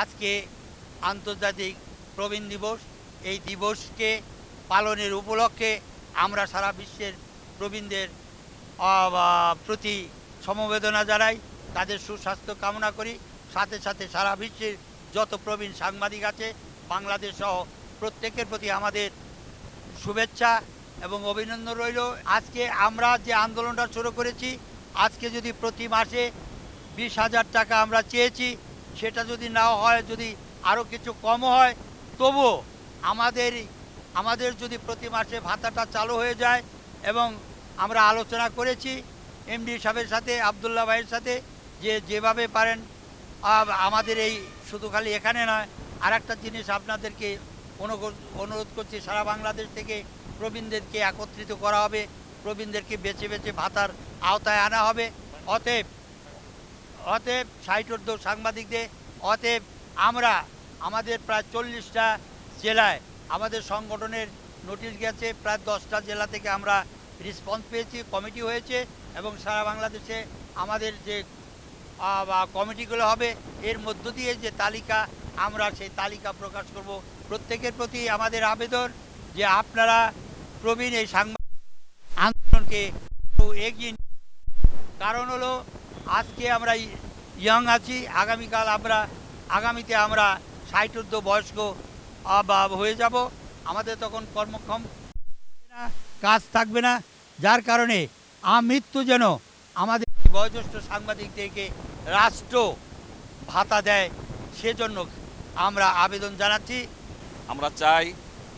আজকে আন্তর্জাতিক প্রবীণ দিবস। এই দিবসকে পালনের উপলক্ষে আমরা সারা বিশ্বের প্রবীণদের প্রতি সমবেদনা জানাই। তাদের সুস্বাস্থ্য কামনা করি। সাথে সাথে সারা বিশ্বের যত প্রবীণ সাংবাদিক আছে, বাংলাদেশ সহ প্রত্যেকের প্রতি আমাদের শুভেচ্ছা এবং অভিনন্দন রইল। আজকে আমরা যে আন্দোলনটা শুরু করেছি, আজকে যদি প্রতি মাসে বিশ হাজার টাকা আমরা চেয়েছি সেটা যদি না হয়, যদি আরও কিছু কম হয়, তবুও আমাদের আমাদের যদি প্রতি মাসে ভাতাটা চালু হয়ে যায় এবং আমরা আলোচনা করেছি এমডি সাহেবের সাথে, আবদুল্লাহ ভাইয়ের সাথে, যে যেভাবে পারেন আমাদের এই শুধু খালি এখানে নয় আর একটা জিনিস আপনাদেরকে অনুরোধ করছি, সারা বাংলাদেশ থেকে প্রবীণদেরকে একত্রিত করা হবে, প্রবীণদেরকে বেছে বেছে ভাতার আওতায় আনা হবে। অতএব অতএব ষাটোর্ধ সাংবাদিকদের, অতএব আমরা আমাদের প্রায় চল্লিশটা জেলায় আমাদের সংগঠনের নোটিশ গেছে, প্রায় দশটা জেলা থেকে আমরা রেসপন্স পেয়েছি কমিটি হয়েছে এবং সারা বাংলাদেশে আমাদের যে কমিটিগুলো হবে, এর মধ্য দিয়ে যে তালিকা আমরা সেই তালিকা প্রকাশ করব। প্রত্যেকের প্রতি আমাদের আবেদন যে আপনারা প্রবীণ এই সাংবাদিক আন্দোলনকে এগিয়ে কারণ হলো, আজকে আমরা ইয়ং আছি, আগামীকাল আমরা, আগামীতে আমরা ষাটোর্ধ বয়স্ক হয়ে যাব। আমাদের তখন কর্মক্ষম কাজ থাকবে না। যার কারণে আমৃত্যু যেন আমাদের বয়োজ্যেষ্ঠ সাংবাদিকদেরকে রাষ্ট্র ভাতা দেয়, সেজন্য আমরা আবেদন জানাচ্ছি। আমরা চাই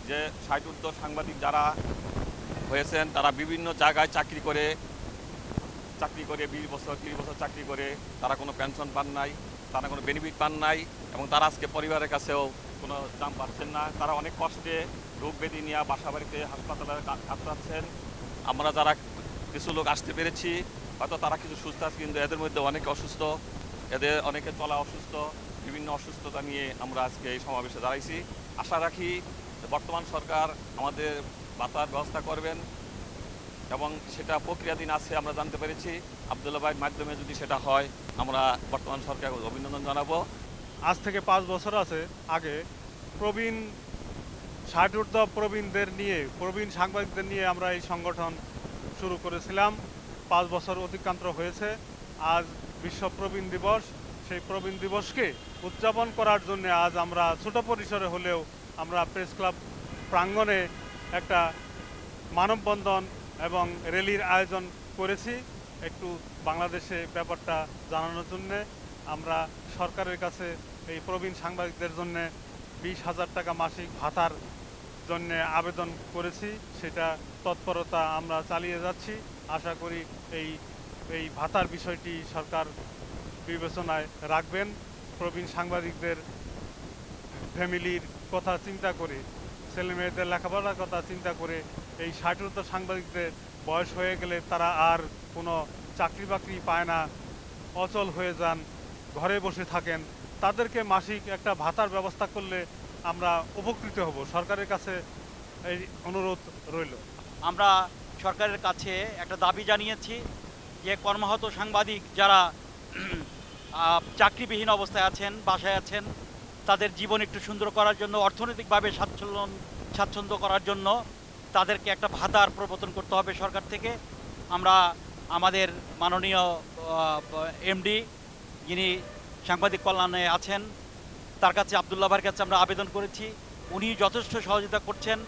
যে ষাটোর্ধ সাংবাদিক যারা হয়েছেন, তারা বিভিন্ন জায়গায় চাকরি করে চাকরি করে বিশ বছর, তিরিশ বছর চাকরি করে, তারা কোনো পেনশন পান নাই, তারা কোনো বেনিফিট পান নাই, এবং তারা আজকে পরিবারের কাছেও কোনো দাম পাচ্ছেন না। তারা অনেক কষ্টে রোগ ব্যাধি নিয়ে বাসা বাড়িতে হাসপাতালে কাটাচ্ছেন আমরা যারা কিছু লোক আসতে পেরেছি, হয়তো তারা কিছু সুস্থ আছে, কিন্তু এদের মধ্যে অনেকে অসুস্থ, এদের অনেকে চলা অসুস্থ, বিভিন্ন অসুস্থতা নিয়ে আমরা আজকে এই সমাবেশে দাঁড়াইছি। আশা রাখি বর্তমান সরকার আমাদের বাতার ব্যবস্থা করবেন। এবং সেটা প্রক্রিয়াধীন আছে, আমরা জানতে পেরেছি। আবদুল্লা ভাইয়ের মাধ্যমে যদি সেটা হয়, আমরা বর্তমান সরকারকে অভিনন্দন জানাব। আজ থেকে পাঁচ বছর আছে আগে প্রবীণ ষাট ঊর্ধ্ব প্রবীণদের নিয়ে, প্রবীণ সাংবাদিকদের নিয়ে আমরা এই সংগঠন শুরু করেছিলাম। পাঁচ বছর অতিক্রান্ত হয়েছে। আজ বিশ্ব প্রবীণ দিবস। সেই প্রবীণ দিবসকে উদযাপন করার জন্য আজ আমরা ছোট পরিসরে হলেও আমরা প্রেস ক্লাব প্রাঙ্গণে একটা মানববন্ধন এবং র্যালির আয়োজন করেছি একটু বাংলাদেশে ব্যাপারটা জানানোর জন্য। আমরা সরকারের কাছে এই প্রবীণ সাংবাদিকদের জন্য বিশ হাজার টাকা মাসিক ভাতার জন্য আবেদন করেছি। সেটা তৎপরতা আমরা চালিয়ে যাচ্ছি। আশা করি এই এই ভাতার বিষয়টি সরকার বিবেচনায় রাখবেন। প্রবীণ সাংবাদিকদের ফ্যামিলির কথা চিন্তা করে ছেলে মেয়েদের লেখাপড়ার কথা চিন্তা করে এই ষাটোর্ধ সাংবাদিকদের বয়স হয়ে গেলে তারা আর কোনো চাকরি বাকরি পায় না, অচল হয়ে যান, ঘরে বসে থাকেন। তাদেরকে মাসিক একটা ভাতার ব্যবস্থা করলে আমরা উপকৃত হব। সরকারের কাছে এই অনুরোধ রইল। আমরা সরকারের কাছে একটা দাবি জানিয়েছি যে কর্মহত সাংবাদিক যারা চাকরিবিহীন অবস্থায় আছেন, বাসায় আছেন তাদের জীবন একটু সুন্দর করার জন্য, অর্থনৈতিকভাবে স্বাচ্ছন্দ্য স্বাচ্ছন্দ্য করার জন্য তাদেরকে একটা ভাতার প্রবর্তন করতে হবে সরকার থেকে। আমরা আমাদের মাননীয় এমডি যিনি সাংবাদিক কল্যাণে আছেন, তার কাছে আবদুল্লাহ ভাইয়ের কাছে আমরা আবেদন করেছি। উনি যথেষ্ট সহযোগিতা করছেন।